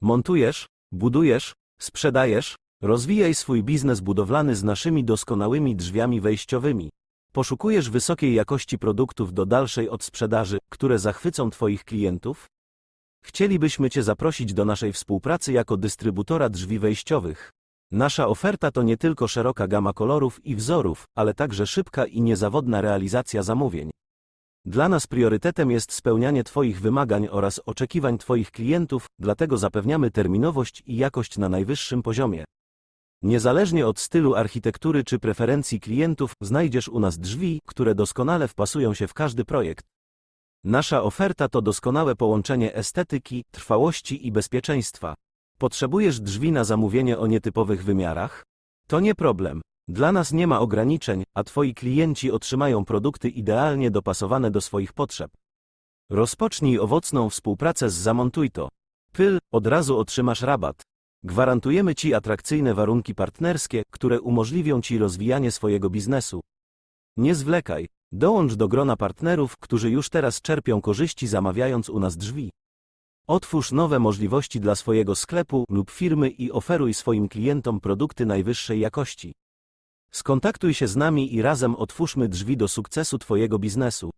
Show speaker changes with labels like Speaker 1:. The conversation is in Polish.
Speaker 1: Montujesz, budujesz, sprzedajesz, rozwijaj swój biznes budowlany z naszymi doskonałymi drzwiami wejściowymi. Poszukujesz wysokiej jakości produktów do dalszej odsprzedaży, które zachwycą Twoich klientów? Chcielibyśmy Cię zaprosić do naszej współpracy jako dystrybutora drzwi wejściowych. Nasza oferta to nie tylko szeroka gama kolorów i wzorów, ale także szybka i niezawodna realizacja zamówień. Dla nas priorytetem jest spełnianie Twoich wymagań oraz oczekiwań Twoich klientów, dlatego zapewniamy terminowość i jakość na najwyższym poziomie. Niezależnie od stylu architektury czy preferencji klientów, znajdziesz u nas drzwi, które doskonale wpasują się w każdy projekt. Nasza oferta to doskonałe połączenie estetyki, trwałości i bezpieczeństwa. Potrzebujesz drzwi na zamówienie o nietypowych wymiarach? To nie problem. Dla nas nie ma ograniczeń, a Twoi klienci otrzymają produkty idealnie dopasowane do swoich potrzeb. Rozpocznij owocną współpracę z Zamontuj to. Pyl, od razu otrzymasz rabat. Gwarantujemy Ci atrakcyjne warunki partnerskie, które umożliwią Ci rozwijanie swojego biznesu. Nie zwlekaj, dołącz do grona partnerów, którzy już teraz czerpią korzyści zamawiając u nas drzwi. Otwórz nowe możliwości dla swojego sklepu lub firmy i oferuj swoim klientom produkty najwyższej jakości. Skontaktuj się z nami i razem otwórzmy drzwi do sukcesu Twojego biznesu.